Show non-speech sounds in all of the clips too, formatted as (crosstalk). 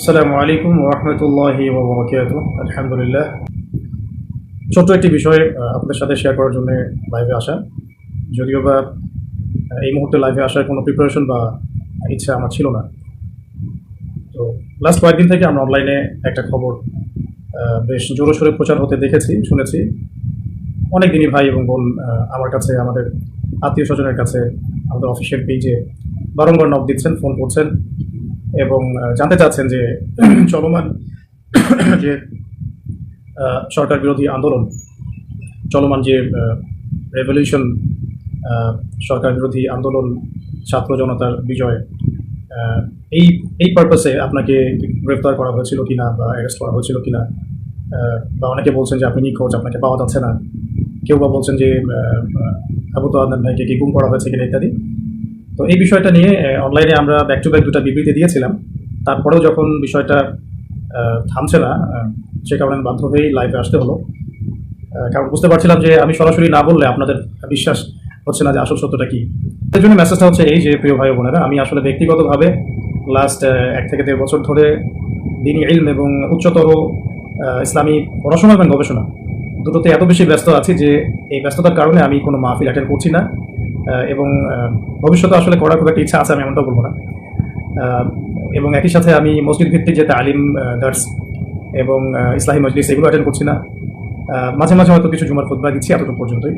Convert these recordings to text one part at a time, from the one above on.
আসসালামু আলাইকুম রহমতুল্লাহি ওবরাকাত আলহামদুলিল্লাহ। ছোট্ট একটি বিষয় আপনাদের সাথে শেয়ার করার জন্য লাইভে আসা। যদিও বা এই মুহূর্তে লাইভে আসার কোনো প্রিপারেশন বা ইচ্ছা আমার ছিল না। তো লাস্ট কয়েকদিন থেকে আমরা অনলাইনে একটা খবর বেশ জোরে সোরে প্রচার হতে দেখেছি, শুনেছি। অনেক দিনই ভাই এবং বোন আমার কাছে, আমাদের আত্মীয় স্বজনের কাছে আমাদের অফিসিয়াল পেজে বারংবার নক দিচ্ছেন ফোন করছেন। এবং জানতে চাচ্ছেন যে (clears throat) চলমান (clears throat) যে সরকার বিরোধী আন্দোলন চলমান যে রেভলিউশন সরকার বিরোধী আন্দোলন ছাত্র জনতার বিজয় এই এই পারপাসে আপনাকে গ্রেফতার করা হয়েছিল কিনা বা অ্যারেস্ট করা হয়েছিল কিনা আহ, বা অনেকে বলছেন যে আপনি নিখোঁজ আপনাকে পাওয়া যাচ্ছে না। কেউ বা বলছেন যে আবু তো আদনান ভাইকে কি গুম করা হয়েছে কিনা ইত্যাদি। তো এই বিষয়টা নিয়ে অনলাইনে আমরা ব্যাক টু ব্যাক দুটা বিবৃতি দিয়েছিলাম। তারপরেও যখন বিষয়টা থামছে না সে কারণে বাধ্য হয়েই লাইভে আসতে হলো। কারণ বুঝতে পারছিলাম যে আমি সরাসরি না বললে আপনাদের বিশ্বাস হচ্ছে না যে আসল সত্যটা কি। এর জন্য মেসেজটা হচ্ছে এই যে, প্রিয় ভাই বোনেরা, আমি আসলে ব্যক্তিগতভাবে লাস্ট এক থেকে দেড় বছর ধরে দিনী ইলম এবং উচ্চতর ইসলামী পড়াশোনা এবং গবেষণা দুটোতে এত বেশি ব্যস্ত আছি যে এই ব্যস্ততার কারণে আমি কোনো মাহফিল অ্যাটেন্ড করছি না। এবং ভবিষ্যতে আসলে করার খুব একটা ইচ্ছা আছে, আমি এমনটাও বলব না। এবং একই সাথে আমি মসজিদ ভিত্তিক যে তালিম দার্স এবং ইসলাহী মজলিস, এগুলো অ্যাটেন্ড করছি না। মাঝে মাঝে হয়তো কিছু জুমার খুতবা দিচ্ছি এতটুকু পর্যন্তই।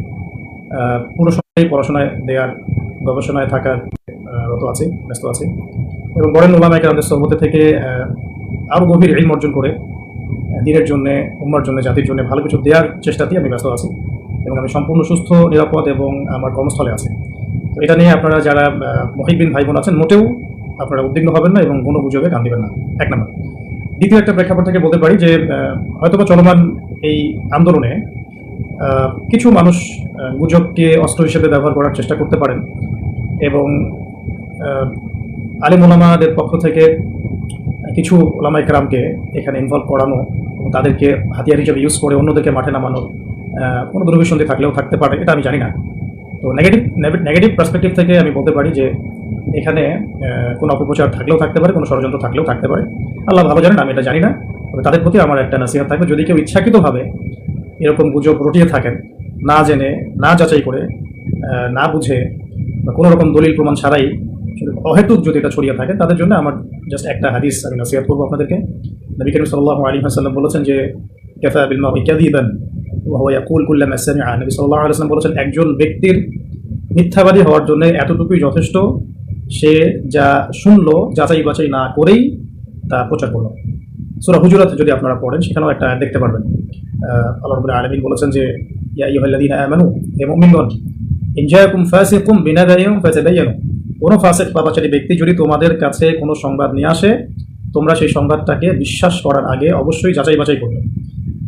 পুরো সময় পড়াশোনায় দেওয়ার, গবেষণায় থাকার রত আছে, ব্যস্ত আছে। এবং বরেন ওলামাইকে আমাদের সর্বতে থেকে আরও গভীর ইলম অর্জন করে দিনের জন্য, উম্মার জন্য, জাতির জন্য ভালো কিছু দেওয়ার চেষ্টাতেই আমি ব্যস্ত আছি। এবং আমি সম্পূর্ণ সুস্থ নিরাপদ এবং আমার কর্মস্থলে আছি। তো এটা নিয়ে আপনারা যারা মহিবিন ভাই বোন আছেন মোটেও আপনারা উদ্বিগ্ন হবেন না এবং কোনো গুজবে কান দিবেন না। এক নম্বর। দ্বিতীয় একটা প্রেক্ষাপট থেকে বলতে পারি যে হয়তোবা চলমান এই আন্দোলনে কিছু মানুষ গুজবকে অস্ত্র হিসেবে ব্যবহার করার চেষ্টা করতে পারেন এবং আহ, আলিম ওলামাদের পক্ষ থেকে কিছু ওলামাই কারামকে এখানে ইনভলভ করানো তাদেরকে হাতিয়ার হিসেবে ইউজ করে অন্যদেরকে মাঠে নামানোর কোনো দুর্বিসন্ধি থাকলেও থাকতে পারে, এটা আমি জানি না। তো নেগেটিভ নেগেটিভ পার্সপেক্টিভ থেকে আমি বলতে পারি যে, এখানে কোনো অপপ্রচার থাকলেও থাকতে পারে, কোনো ষড়যন্ত্র থাকলেও থাকতে পারে। আল্লাহ ভালো জানেন, আমি এটা জানি না, তবে তাদের প্রতি আমার একটা নাসিহাত থাকবে, যদি কেউ ইচ্ছাকৃতভাবে এরকম গুজব রটিয়ে থাকেন, না জেনে, না যাচাই করে না বুঝে, বা কোনো রকম দলিল প্রমাণ ছাড়াই অহেতুক যদি এটা ছড়িয়ে থাকে, তাদের জন্য আমার জাস্ট একটা হাদিস আমি নাসিহাত করব আপনাদেরকে। নবী করিম সাল্লাহ আলী হাসাল্লাম বলেছেন যে বিল মাউ ইকাদিবান ওয়া ইয়াকুল কুল্লামা সামিআ। নবী সাল্লাল্লাহু আলাইহি বলেছেন, একজন ব্যক্তির মিথ্যাবাদী হওয়ার জন্য এতটুকুই যথেষ্ট, সে যা শুনলো, যাচাই বাছাই না করেই তা প্রচার করল। সুরা হুজুরাত যদি আপনারা পড়েন, সেখানেও একটা দেখতে পারবেন। আল্লাহ রাব্বুল আলামিন বলেছেন যে, ইয়া আইয়ুহাল্লাযীনা আমানু, হে মুমিনগণ, ইন জাআকুম ফাসিকুম বিনাবাইয়িন ফাতাবায়ানু কোনো ফাসিক পাপাচারী ব্যক্তি যদি তোমাদের কাছে কোনো সংবাদ নিয়ে আসে, তোমরা সেই সংবাদটাকে বিশ্বাস করার আগে অবশ্যই যাচাই বাছাই করবে।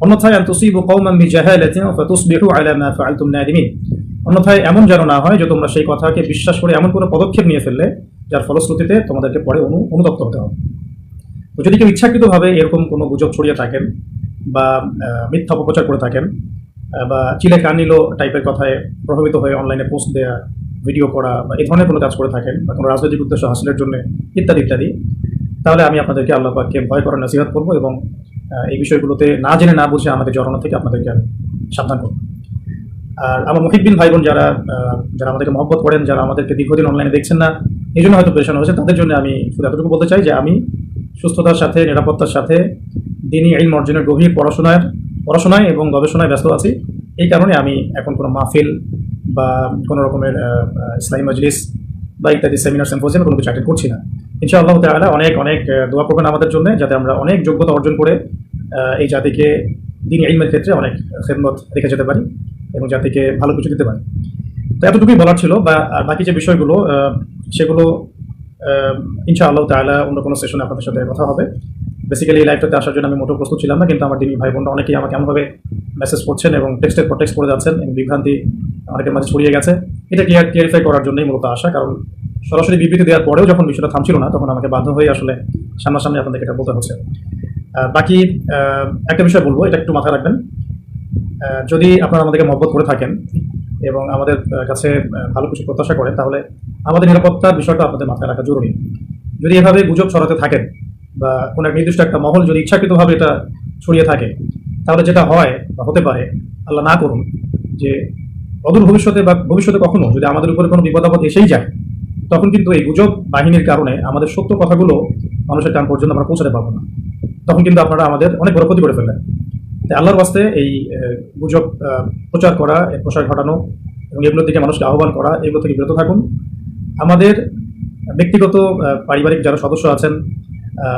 অন্যথায় আন তুসিবু কওমান বিজাহালাতিন ফাতুসবিহু আলা মা ফাআলতুম নাদিমিন। অন্যথায় এমন যেন না হয় যে তোমরা সেই কথাকে বিশ্বাস করে এমন কোনো পদক্ষেপ নিয়ে ফেললে যার ফলশ্রুতিতে তোমাদেরকে পরে অনু, অনুতপ্ত হতে হবে। তো যদি কেউ ইচ্ছাকৃতভাবে এরকম কোনো গুজব ছড়িয়ে থাকেন বা মিথ্যা অপপ্রচার করে থাকেন বা চিলে কানিলো টাইপের কথায় প্রভাবিত হয়ে অনলাইনে পোস্ট দেওয়া ভিডিও করা বা এই ধরনের কোনো কাজ করে থাকেন বা কোনো রাজনৈতিক উদ্দেশ্য হাসিলের জন্য, ইত্যাদি ইত্যাদি, তাহলে আমি আপনাদেরকে আল্লাহ পাককে ভয় করার নসিহাত করব এবং এই বিষয়গুলোতে না জেনে না বুঝে আমাদের জড়ানো থেকে আপনাদেরকে সাবধান করব। আর আমার মহিবিন ভাই বোন যারা যারা আমাদেরকে মহব্বত করেন, যারা আমাদেরকে দীর্ঘদিন অনলাইনে দেখছেন না, এই জন্য হয়তো পেরেশান হয়েছে তাদের জন্য আমি শুধু এতটুকু বলতে চাই যে আমি সুস্থতার সাথে, নিরাপত্তার সাথে, দিনই এই অর্জনের গভীর পড়াশোনার, পড়াশোনায় এবং গবেষণায় ব্যস্ত আছি। এই কারণে আমি এখন কোনো মাহফিল বা কোনো রকমের ইসলামী মজলিস বা ইত্যাদি সেমিনার সেম্পোজিয়াম কোনো কিছু অ্যাটেন্ড করছি না। ইনশাআল্লাহ তাআলা অনেক অনেক দোয়া করবেন আমাদের জন্য, যাতে আমরা অনেক যোগ্যতা অর্জন করে এই জাতিকে দিন ইলমের ক্ষেত্রে অনেক খেদমত রেখে যেতে পারি এবং জাতিকে ভালো কিছু দিতে পারি। তো এতটুকুই বলার ছিল বা বাকি যে বিষয়গুলো সেগুলো আহ, ইনশাআল্লাহ তাআলা অন্য কোনো সেশনে আপনাদের সাথে কথা হবে। বেসিক্যালি এই লাইফটাতে আসার জন্য আমি মোটেও প্রস্তুত ছিলাম না কিন্তু আমার দিনী ভাই বোনরা অনেকেই আমাকে এমনভাবে মেসেজ করছেন এবং টেক্সটের পর টেক্সট করে যাচ্ছেন এবং বিভ্রান্তি অনেকের মাঝে ছড়িয়ে গেছে। এটা ক্লিয়ার ক্লিয়ারিফাই করার জন্যই মূলত আসা কারণ সরাসরি বিবৃতি দেওয়ার পরেও যখন বিষয়টা থামছিল না তখন আমাকে বাধ্য হয়ে আসলে সামনাসামনি আপনাদেরকে এটা বলতে হচ্ছে। বাকি একটা বিষয় বলব, এটা একটু মাথায় রাখবেন। যদি আপনারা আমাদেরকে মহব্বত করে থাকেন এবং আমাদের কাছে ভালো কিছু প্রত্যাশা করেন, তাহলে আমাদের নিরাপত্তার বিষয়টা আপনাদের মাথায় রাখা জরুরি। যদি এভাবে গুজব ছড়াতে থাকেন বা কোনো এক নির্দিষ্ট একটা মহল যদি ইচ্ছাকৃতভাবে এটা ছড়িয়ে থাকে, তাহলে যেটা হয় বা হতে পারে, আল্লাহ না করুন যে অদূর ভবিষ্যতে বা ভবিষ্যতে কখনো যদি আমাদের উপরে কোনো বিপদ আপদ এসেই যায়, তখন কিন্তু এই গুজব বাহিনীর কারণে আমাদের সত্য কথাগুলো মানুষের কান পর্যন্ত আমরা পৌঁছাতে পারব না। তখন কিন্তু আপনারা আমাদের অনেক বড় ক্ষতি করে ফেললেন। তাই আল্লাহর বাস্তে এই গুজব প্রচার করা প্রসার ঘটানো এবং এগুলোর দিকে মানুষকে আহ্বান করা, এগুলো থেকে বিরত থাকুন। আমাদের ব্যক্তিগত পারিবারিক যারা সদস্য আছেন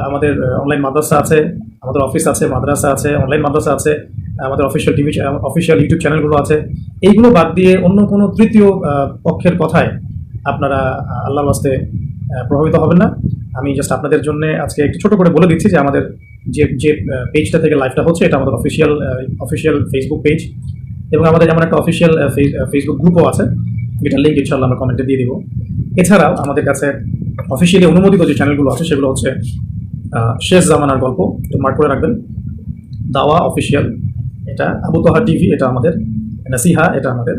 আমাদের অনলাইন মাদ্রাসা আছে, আমাদের অফিস আছে, মাদ্রাসা আছে অনলাইন মাদ্রাসা আছে, আমাদের অফিসিয়াল টিভি অফিসিয়াল ইউটিউব চ্যানেলগুলো আছে। এইগুলো বাদ দিয়ে অন্য কোনো তৃতীয় পক্ষের কথায় আপনারা আল্লাহর বাস্তে প্রভাবিত হবেন না। আমি জাস্ট আপনাদের জন্য আজকে একটু ছোট করে বলে দিচ্ছি যে আমাদের যে যে পেজটা থেকে লাইভটা হচ্ছে, এটা আমাদের অফিসিয়াল অফিসিয়াল ফেসবুক পেজ এবং আমাদের যেমন একটা অফিসিয়াল ফেসবুক গ্রুপও আছে যেটার লিঙ্ক ইনশাল্লাহ আমরা কমেন্টে দিয়ে দিব। এছাড়াও আমাদের কাছে অফিসিয়ালি অনুমোদিত যে চ্যানেলগুলো আছে, সেগুলো হচ্ছে শেষ জামানার গল্প তো মার্ক করে রাখবেন। দাওয়া অফিসিয়াল এটা আবু তোহা টিভি, এটা আমাদের। নাসিহা, এটা আমাদের।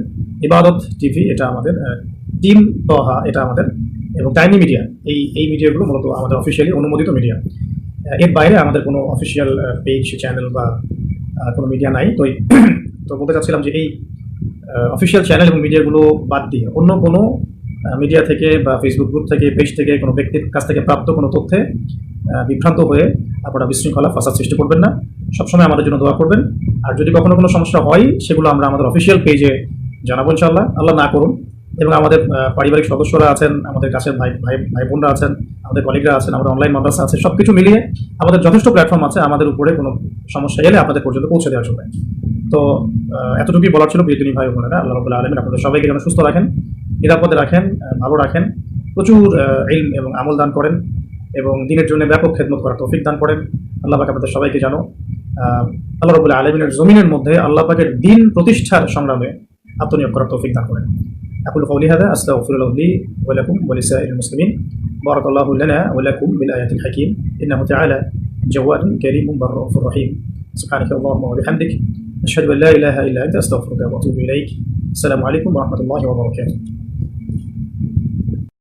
ইবাদত টিভি, এটা আমাদের। টিম তোহা, এটা আমাদের। এবং টাইনি মিডিয়া এই এই মিডিয়াগুলো মূলত আমাদের অফিসিয়ালি অনুমোদিত মিডিয়া এর বাইরে আমাদের কোনো অফিসিয়াল পেজ চ্যানেল বা কোনো মিডিয়া নাই। তো তো বলতে চাচ্ছিলাম যে এই অফিসিয়াল চ্যানেল এবং মিডিয়াগুলো বাদ দিয়ে অন্য কোনো মিডিয়া থেকে বা ফেসবুক গ্রুপ থেকে পেজ থেকে কোনো ব্যক্তির কাছ থেকে প্রাপ্ত কোনো তথ্যে বিভ্রান্ত হয়ে আপনারা বিশৃঙ্খলা ফাসাদ সৃষ্টি করবেন না। সবসময় আমাদের জন্য দোয়া করবেন। আর যদি কখনো কোনো সমস্যা হয়, সেগুলো আমরা আমাদের অফিসিয়াল পেজে জানাব ইনশাল্লাহ আল্লাহ না করুন এবং আমাদের পারিবারিক সদস্যরা আছেন, আমাদের কাছের ভাই ভাই ভাই বোনরা আছেন, আমাদের কলিগরা আছেন আমাদের অনলাইন মাদ্রাসা আছে সব কিছু মিলিয়ে আমাদের যথেষ্ট প্ল্যাটফর্ম আছে, আমাদের উপরে কোনো সমস্যা এলে আপনাদের পর্যন্ত পৌঁছে দেওয়ার জন্য তো এতটুকুই বলার ছিল প্রিয়দিনী ভাই বোনেরা, আল্লাহ রবুল্লাহ আলমিন আপনাদের সবাইকে যেন সুস্থ রাখেন, নিরাপদে রাখেন ভালো রাখেন, প্রচুর ইলম এবং আমল দান করেন এবং দিনের জন্য ব্যাপক খেদমত করার তৌফিক দান করেন। আল্লাহ পাক আপনাদের সবাইকে জানো আল্লাহ রবুল্লাহ আলমিনের জমিনের মধ্যে আল্লাহ পাকের দিন প্রতিষ্ঠার সংগ্রামে আত্মনিয়োগ করার তৌফিক দান করেন। أقول قولي هذا أستغفر الله لي ولكم ولسائر المسلمين. بارك الله لنا ولكم بالآيات الحكيم. إنه تعالى جواد كريم بر رحيم. سبحانك اللهم وبحمدك أشهد أن لا إله إلا أنت أستغفرك وأتوب إليك. السلام عليكم ورحمة الله وبركاته.